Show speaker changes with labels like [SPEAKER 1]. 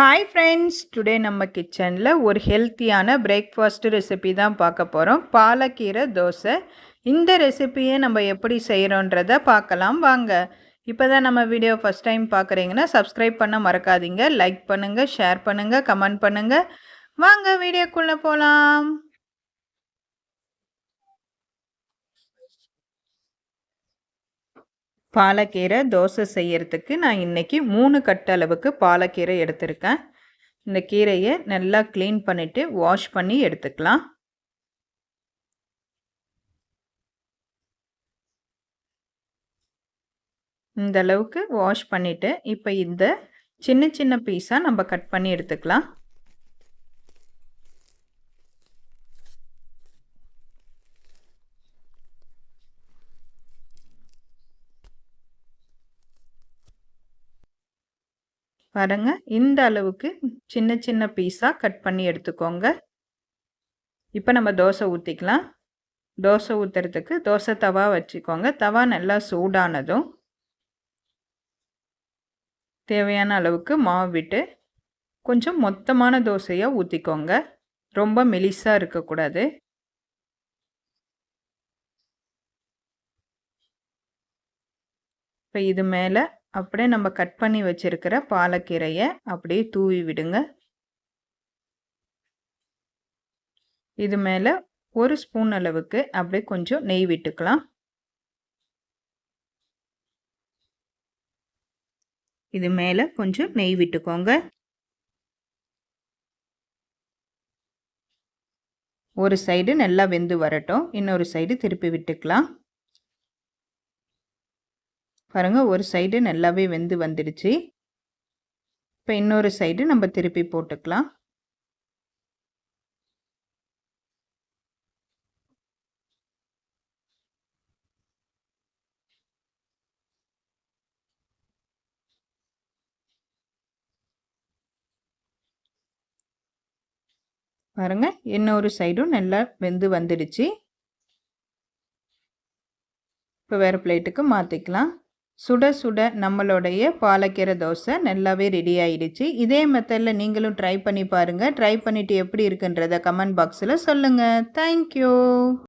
[SPEAKER 1] Hi friends today நம்ம கிச்சனில் ஒரு ஹெல்த்தியான பிரேக்ஃபாஸ்ட் ரெசிபி தான் பார்க்க போகிறோம் பாலக்கீரை தோசை. இந்த ரெசிப்பியை நம்ம எப்படி செய்கிறோன்றத பார்க்கலாம். வாங்க. இப்போ தான் நம்ம வீடியோ ஃபஸ்ட் டைம் பார்க்குறீங்கன்னா சப்ஸ்கிரைப் பண்ண மறக்காதீங்க. லைக் பண்ணுங்கள் ஷேர் பண்ணுங்கள் கமெண்ட் பண்ணுங்கள் வாங்க வீடியோக்குள்ளே போகலாம் பாலக்கீரை தோசை செய்யறதுக்கு நான் இன்றைக்கி மூணு கட்டு அளவுக்கு பாலக்கீரை எடுத்திருக்கேன். இந்த கீரையை நல்லா க்ளீன் பண்ணிவிட்டு வாஷ் பண்ணி எடுத்துக்கலாம். இந்த அளவுக்கு வாஷ் பண்ணிவிட்டு இப்போ இந்த சின்ன சின்ன பீஸாக நம்ம கட் பண்ணி எடுத்துக்கலாம். பாருங்க இந்த அளவுக்கு சின்ன சின்ன பீஸாக கட் பண்ணி எடுத்துக்கோங்க. இப்போ நம்ம தோசை ஊற்றிக்கலாம் தோசை ஊற்றுறதுக்கு தோசை தவா வச்சுக்கோங்க. தவா நல்லா சூடானதும் தேவையான அளவுக்கு மாவு விட்டு கொஞ்சம் மொத்தமான தோசையாக ஊற்றிக்கோங்க ரொம்ப மெலிசாக இருக்கக்கூடாது. இப்போ இது மேலே அப்படியே நம்ம கட் பண்ணி வச்சுருக்கிற பாலக்கீரையை அப்படியே தூவி விடுங்க. இது மேலே ஒரு ஸ்பூன் அளவுக்கு அப்படியே கொஞ்சம் நெய் விட்டுக்கலாம். இது மேலே கொஞ்சம் நெய் விட்டுக்கோங்க. ஒரு சைடு நல்லா வெந்து வரட்டும். இன்னொரு சைடு திருப்பி விட்டுக்கலாம். பாருங்கள் ஒரு சைடு நல்லாவே வெந்து வந்துடுச்சு. இப்போ இன்னொரு சைடு நம்ம திருப்பி போட்டுக்கலாம். பாருங்க இன்னொரு சைடும் நல்லா வெந்து வந்துடுச்சு. இப்போ வேறு பிளேட்டுக்கு மாற்றிக்கலாம் சுட சுட நம்மளுடைய பாலக்கீரை தோசை நல்லாவே ரெடி ஆயிடுச்சு. இதே மெத்தடில் நீங்களும் ட்ரை பண்ணி பாருங்கள் ட்ரை பண்ணிவிட்டு எப்படி இருக்குன்றத கமெண்ட் பாக்ஸில் சொல்லுங்கள் தேங்க்யூ